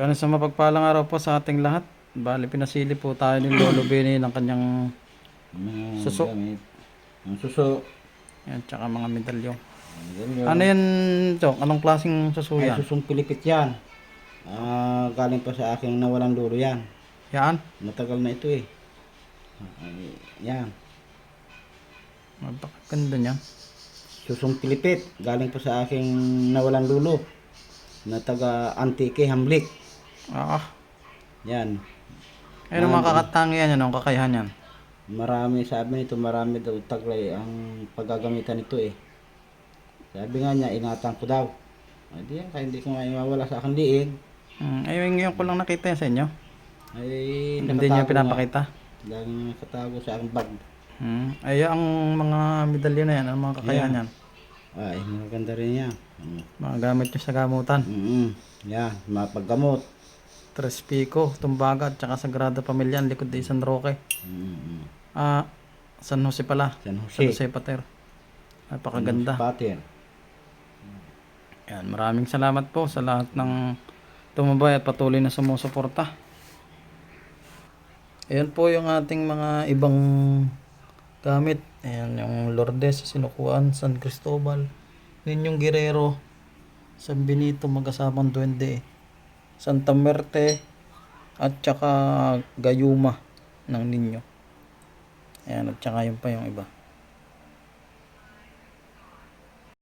Kaya sa mapagpalang araw po sa ating lahat. Bali, pinasili po tayo ni Lolo Benny ng kanyang Mga Suso. gamit. Ang suso. yan, tsaka mga medalyo. Ganyan. Ano yan, Chok? Anong klaseng suso Ay, yan? susong pilipit yan. Ah, galing pa sa aking nawalang dulo yan. Yan? Matagal na ito eh. Ay, yan. Napakaganda niya. Susong pilipit. Galing pa sa aking nawalang lulo. Na taga Antique Hamlik. Ah, Yan. ayun ang mga kakatangian yan, ang kakayahan yan. Marami, sabi nito, marami daw taglay ang paggagamitan nito eh. Sabi nga niya, ingatan ko daw. Ay, di yan, kaya hindi ko nga mawala sa aking liig. Hmm, ayun ngayon ko lang nakita yan sa inyo. Ay, Hindi nakatago pinapakita. nga. Laging nakatago sa aking bag. Hmm. Ay, ang mga medalyo na yan, ang mga kakayahan yan. Ay, maganda rin yan. Mm. Mga gamit nyo sa gamutan. Mm-mm. Yan, mapaggamot. Tres Pico, Tumbaga, at saka Sagrada Pamilya, ang likod de San Roque. Mm-mm. Ah, San Jose pala. San San Jose. Jose Pater. Napakaganda. Pater. Yan, maraming salamat po sa lahat ng tumabay at patuloy na sumusuporta. Ayan po yung ating mga ibang gamit. Ayan yung Lourdes, Sinukuan, San Cristobal, Ninyong Guerrero, San Benito, Magasamang Duende, Santa Merte, at saka Gayuma ng Ninyo. Ayan, at saka yun pa yung iba.